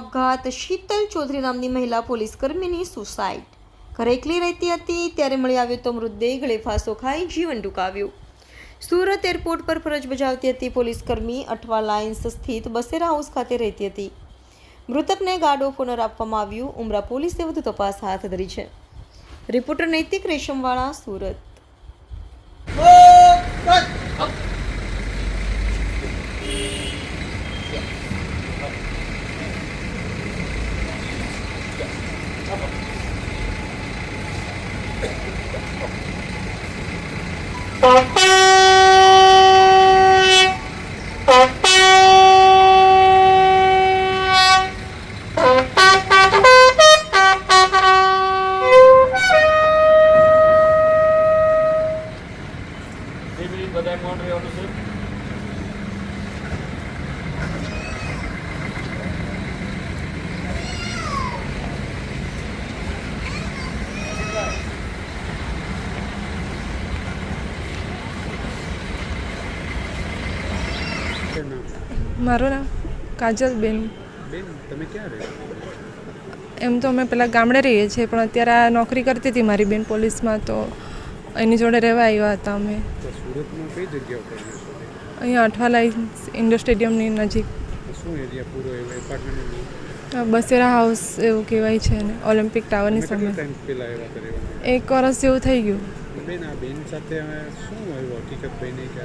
આપઘાત શીતલ ચૌધરી નામની મહિલા પોલીસ કર્મીની સુસાઇડ. ઘરે એકલી રહેતી હતી, ત્યારે મળી આવ્યો તો મૃતદેહ ગળે ફાંસો ખાઈ જીવન ટૂંકાવ્યું. સુરત એરપોર્ટ પર ફરજ બજાવતી હતી પોલીસ કર્મી અઠવા લાઇન્સ સ્થિત બસેરા હાઉસ ખાતે રહેતી હતી. મૃતકને ગાર્ડ ઓફ ઓનર આપવામાં આવ્યું. ઉમરા પોલીસે વધુ તપાસ હાથ ધરી છે. રિપોર્ટર નૈતિક રેશમવાળા, સુરત. બધા મૌન રહેવાનું છે મારું નામ કાજલબેન બેન. તમે ક્યાં રહો? એમ તો અમે પહેલાં ગામડે રહીએ છીએ પણ અત્યારે આ નોકરી કરતી હતી મારી બેન પોલીસમાં તો એની જોડે રહેવા આવ્યા હતા અમે. સુરતમાં કઈ જગ્યા અહીંયા અઠવાલાઈ ઇન્ડોર સ્ટેડિયમની નજીક. શું એરિયા પૂરો એપાર્ટમેન્ટ બસેરા હાઉસ એવું કહેવાય છે ને ઓલિમ્પિક ટાવરની સામે. એક વર્ષ જેવું થઈ ગયું. બેન આ બેન સાથે શું આવ્યું? હકીકત બની કે?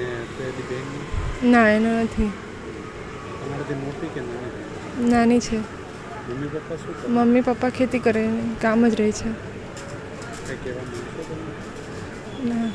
ને પેલી બેન ના એનો નથી. તમારાથી મોટી કે નાની? નાની છે. મમ્મી પપ્પા શું કરે? મમ્મી પપ્પા ખેતી કરે કામ જ રહે છે. ના.